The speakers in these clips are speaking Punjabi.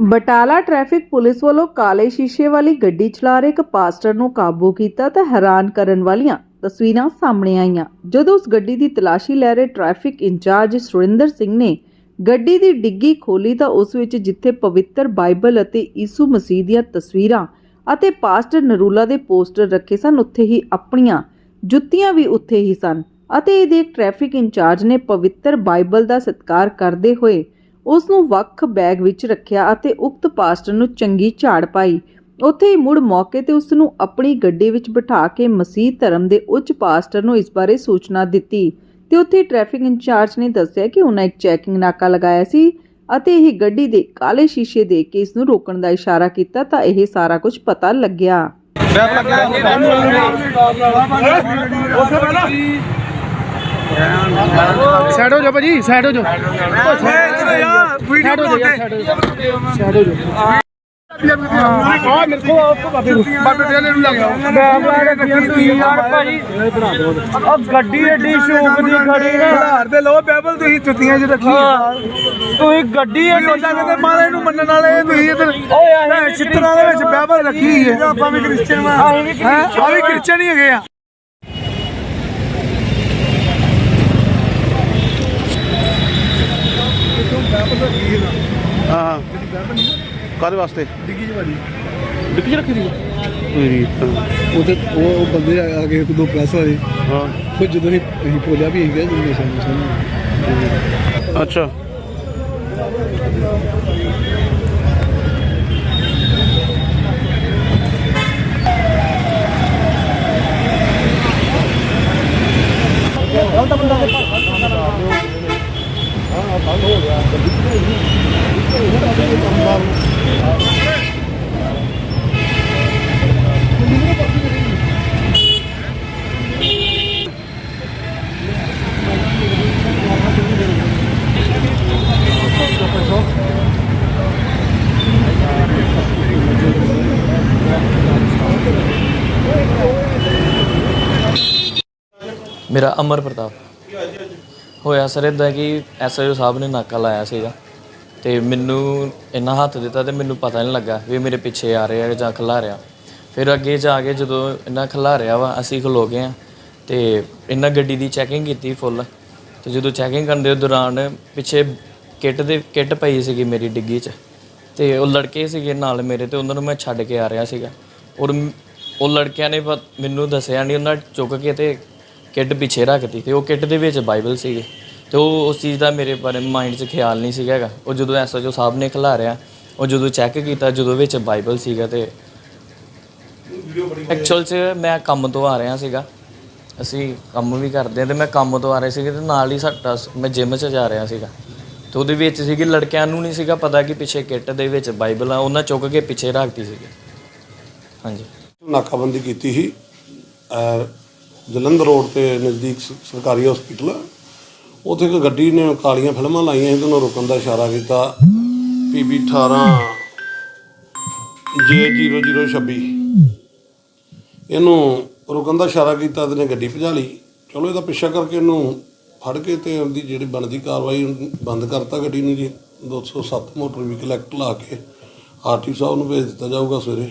ਬਟਾਲਾ ਟ੍ਰੈਫਿਕ ਪੁਲਿਸ ਵੱਲੋਂ ਕਾਲੇ ਸ਼ੀਸ਼ੇ ਵਾਲੀ ਗੱਡੀ ਚਲਾ ਰਹੇ ਇੱਕ ਪਾਸਟਰ ਨੂੰ ਕਾਬੂ ਕੀਤਾ ਤਾਂ ਹੈਰਾਨ ਕਰਨ ਵਾਲੀਆਂ ਤਸਵੀਰਾਂ ਸਾਹਮਣੇ ਆਈਆਂ। ਜਦੋਂ ਉਸ ਗੱਡੀ ਦੀ ਤਲਾਸ਼ੀ ਲੈ ਰਹੇ ਟ੍ਰੈਫਿਕ ਇੰਚਾਰਜ ਸੁਰਿੰਦਰ ਸਿੰਘ ਨੇ ਗੱਡੀ ਦੀ ਡਿੱਗੀ ਖੋਲੀ ਤਾਂ ਉਸ ਵਿੱਚ ਜਿੱਥੇ ਪਵਿੱਤਰ ਬਾਈਬਲ ਅਤੇ ਈਸੂ ਮਸੀਹ ਦੀਆਂ ਤਸਵੀਰਾਂ ਅਤੇ ਪਾਸਟਰ ਨਰੂਲਾ ਦੇ ਪੋਸਟਰ ਰੱਖੇ ਸਨ, ਉੱਥੇ ਹੀ ਆਪਣੀਆਂ ਜੁੱਤੀਆਂ ਵੀ ਉੱਥੇ ਹੀ ਸਨ ਅਤੇ ਇਹ ਦੇਖ ਟ੍ਰੈਫਿਕ ਇੰਚਾਰਜ ਨੇ ਪਵਿੱਤਰ ਬਾਈਬਲ ਦਾ ਸਤਿਕਾਰ ਕਰਦੇ ਹੋਏ ਉਸ ਨੂੰ ਵੱਖ ਬੈਗ ਵਿੱਚ ਰੱਖਿਆ ਅਤੇ ਉਕਤ ਪਾਸਟਰ ਨੂੰ ਚੰਗੀ ਝਾੜ ਪਾਈ। ਉੱਥੇ ਹੀ ਮੁੜ ਮੌਕੇ ਤੇ ਉਸ ਨੂੰ ਆਪਣੀ ਗੱਡੀ ਵਿੱਚ ਬਿਠਾ ਕੇ ਮਸੀਹ ਧਰਮ ਦੇ ਉੱਚ ਪਾਸਟਰ ਨੂੰ ਇਸ ਬਾਰੇ ਸੂਚਨਾ ਦਿੱਤੀ ਤੇ ਉੱਥੇ ਟ੍ਰੈਫਿਕ ਇੰਚਾਰਜ ਨੇ ਦੱਸਿਆ ਕਿ ਉਹਨਾਂ ਇੱਕ ਚੈਕਿੰਗ ਨਾਕਾ ਲਗਾਇਆ ਸੀ ਅਤੇ ਇਹ ਗੱਡੀ ਦੇ ਕਾਲੇ ਸ਼ੀਸ਼ੇ ਦੇਖ ਕੇ ਇਸ ਨੂੰ ਰੋਕਣ ਦਾ ਇਸ਼ਾਰਾ ਕੀਤਾ ਤਾਂ ਇਹ ਸਾਰਾ ਕੁਝ ਪਤਾ ਲੱਗਿਆ। ਸਾਈਡ ਹੋ ਜਾ ਭਾਜੀ ਸਾਈਡ ਹੋ ਜਾ ਹੋ ਜਾ ਯਾਰ ਸਾਈਡ ਹੋ ਜਾ ਸਾਈਡ ਹੋ ਜਾ ਆ ਮੇਰੇ ਕੋ ਬਾਬੇ ਨੂੰ। ਬਾਬੇ ਦੇ ਨੂੰ ਲੱਗ ਗਿਆ ਮੈਂ ਮੈਂ ਰੱਖੀ ਯਾਰ ਭਾਜੀ। ਆ ਗੱਡੀ ਏਡੀ ਸ਼ੌਕ ਦੀ ਖੜੀ ਨਾ ਘਰ ਦੇ ਲੋ ਬਾਈਬਲ ਤੁਸੀਂ ਜੁੱਤੀਆਂ 'ਚ ਰੱਖੀ ਤੁਸੀਂ ਗੱਡੀ ਏਡੀ ਉਹਦਾ ਕਹਿੰਦੇ ਮਹਾਰਾਜ ਨੂੰ ਮੰਨਣ ਵਾਲੇ ਤੁਸੀਂ ਇਧਰ ਓਏ ਅਸੀਂ ਚਿੱਤਰਾਂ ਦੇ ਵਿੱਚ ਬਾਈਬਲ ਰੱਖੀ ਹੈ। ਆਪਾਂ ਵੀ ਕ੍ਰਿਸਚੀਅਨ ਆ ਅਸੀਂ ਵੀ ਹੈ ਆ। ਕ੍ਰਿਸਚੀਅਨ ਹੀ ਹੈਗੇ ਆ ਹਾਂ ਕਾਦੇ ਵਾਸਤੇ? ਡਿੱਗੀ ਜੀ ਭਾਜੀ। ਡਿੱਗੀ 'ਚ ਰੱਖੀ ਸੀ ਮੇਰੀ ਉਹ ਤੇ ਉਹ ਬੰਦੇ ਆ ਕੇ ਇੱਕ ਦੋ ਪ੍ਰੈਸ ਵਾਲੇ। ਹਾਂ। ਫਿਰ ਜਦੋਂ ਅਸੀਂ ਅਸੀਂ ਬੋਲਿਆ ਵੀ ਗਏ ਜਿੰਨੇ ਸਾਨੂੰ ਸਾਨੂੰ ਅੱਛਾ। ਮੇਰਾ ਅਮਰ ਪ੍ਰਤਾਪ। ਹੋਇਆ ਸਰ ਇਦਾਂ ਕਿ ਐਸਆਈਓ ਸਾਹਿਬ ਨੇ ਨਾਕਾ ਲਾਇਆ ਸੀਗਾ ਤੇ ਮੈਨੂੰ ਇੰਨਾ ਹੱਥ ਦਿੱਤਾ ਤੇ ਮੈਨੂੰ ਪਤਾ ਨਹੀਂ ਲੱਗਾ ਵੀ ਮੇਰੇ ਪਿੱਛੇ ਆ ਰਿਹਾ ਜਾਂ ਖਲਾ ਰਿਹਾ। ਫਿਰ ਅੱਗੇ ਜਾ ਕੇ ਜਦੋਂ ਇਹਨਾਂ ਖਲਾ ਰਿਹਾ ਵਾ, ਅਸੀਂ ਖਲੋ ਗਏ ਆ ਤੇ ਇਹਨਾਂ ਗੱਡੀ ਦੀ ਚੈਕਿੰਗ ਕੀਤੀ ਫੁੱਲ ਤੇ ਜਦੋਂ ਚੈਕਿੰਗ ਕਰਨ ਦੇ ਦੌਰਾਨ ਪਿੱਛੇ ਕਿੱਟ ਦੇ, ਕਿੱਟ ਪਈ ਸੀਗੀ ਮੇਰੀ ਡਿੱਗੀ 'ਚ ਤੇ ਉਹ ਲੜਕੇ ਸੀਗੇ ਨਾਲ ਮੇਰੇ ਤੇ, ਉਹਨਾਂ ਨੂੰ ਮੈਂ ਛੱਡ ਕੇ ਆ ਰਿਹਾ ਸੀਗਾ। ਔਰ ਉਹ ਲੜਕਿਆਂ ਨੇ ਪਤ- ਮੈਨੂੰ ਦੱਸਿਆ ਨਹੀਂ ਉਹਨਾਂ ਚੁੱਕ ਕੇ ਤੇ ਕਿੱਟ ਪਿੱਛੇ ਰੱਖਤੀ ਤੇ ਉਹ ਕਿੱਟ ਦੇ ਵਿੱਚ ਬਾਈਬਲ ਸੀਗੇ ਤੇ ਉਹ ਉਸ ਚੀਜ਼ ਦਾ ਮੇਰੇ ਬਾਰੇ ਮਾਈਂਡ 'ਚ ਖਿਆਲ ਨਹੀਂ ਸੀਗਾ ਹੈਗਾ। ਉਹ ਜਦੋਂ ਐਸਐਚਓ ਸਾਹਿਬ ਨੇ ਖਿਲਾਰਿਆ ਉਹ ਜਦੋਂ ਚੈੱਕ ਕੀਤਾ ਜਦੋਂ ਵਿੱਚ ਬਾਈਬਲ ਸੀਗਾ ਤੇ ਐਕਚੁਅਲ 'ਚ ਮੈਂ ਕੰਮ ਤੋਂ ਆ ਰਿਹਾ ਸੀਗਾ। ਅਸੀਂ ਕੰਮ ਵੀ ਕਰਦੇ ਹਾਂ ਤੇ ਮੈਂ ਕੰਮ ਤੋਂ ਆ ਰਿਹਾ ਸੀਗਾ ਤੇ ਨਾਲ ਹੀ ਸਾਡਾ ਮੈਂ ਜਿਮ 'ਚ ਜਾ ਰਿਹਾ ਸੀਗਾ। ਤੇ ਉਹਦੇ ਵਿੱਚ ਸੀਗੀ ਲੜਕਿਆਂ ਨੂੰ ਨਹੀਂ ਸੀਗਾ ਪਤਾ ਕਿ ਪਿੱਛੇ ਕਿੱਟ ਦੇ ਵਿੱਚ ਬਾਈਬਲ ਆ, ਉਹਨਾਂ ਚੁੱਕ ਕੇ ਪਿੱਛੇ ਰੱਖਤੀ ਸੀਗੀ। ਹਾਂਜੀ। ਨਾਕਾਬੰਦੀ ਕੀਤੀ ਸੀ। ਜਲੰਧਰ ਰੋਡ ਤੇ ਨਜ਼ਦੀਕ ਸ- ਸਰਕਾਰੀ ਹਸਪੀਟਲ ਉੱਥੇ ਇੱਕ ਗੱਡੀ ਨੇ ਕਾਲੀਆਂ ਫਿਲਮਾਂ ਲਾਈਆਂ ਸੀ ਤੇ ਉਹਨੂੰ ਰੁਕਣ ਦਾ ਇਸ਼ਾਰਾ ਕੀਤਾ। ਪੀਬੀ 18 J0026 ਇਹਨੂੰ ਰੁਕਣ ਦਾ ਇਸ਼ਾਰਾ ਕੀਤਾ ਤੇ ਨੇ ਗੱਡੀ ਭਜਾ ਲਈ। ਚਲੋ ਇਹਦਾ ਪਿੱਛਾ ਕਰਕੇ ਇਹਨੂੰ ਫੜ ਕੇ ਤੇ ਉਹਦੀ ਜਿਹੜੀ ਬਣਦੀ ਕਾਰਵਾਈ ਉਹਨੂੰ ਬੰਦ ਕਰਤਾ ਗੱਡੀ ਨੂੰ ਜੀ। 207 ਮੋਟਰ ਵਹੀਕਲ ਐਕਟ ਲਾ ਕੇ ਆਰਟੀ ਸਾਹਿਬ ਨੂੰ ਭੇਜ ਦਿੱਤਾ ਜਾਊਗਾ ਸਵੇਰੇ।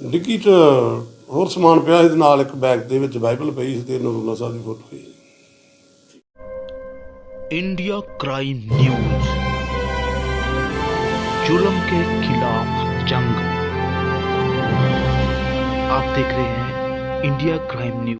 ਡਿੱਗੀ 'ਚ ਹੋਰ ਸਮਾਨ ਪਿਆ ਸੀ ਤੇ ਨਾਲ ਇੱਕ ਬੈਗ ਦੇ ਵਿੱਚ ਬਾਈਬਲ ਪਈ ਸੀ ਤੇ ਨਰੂਲਾ ਸਾਹਿਬ ਦੀ ਫੋਟੋ ਸੀ इंडिया क्राइम न्यूज जुल्म के खिलाफ जंग आप देख रहे हैं इंडिया क्राइम न्यूज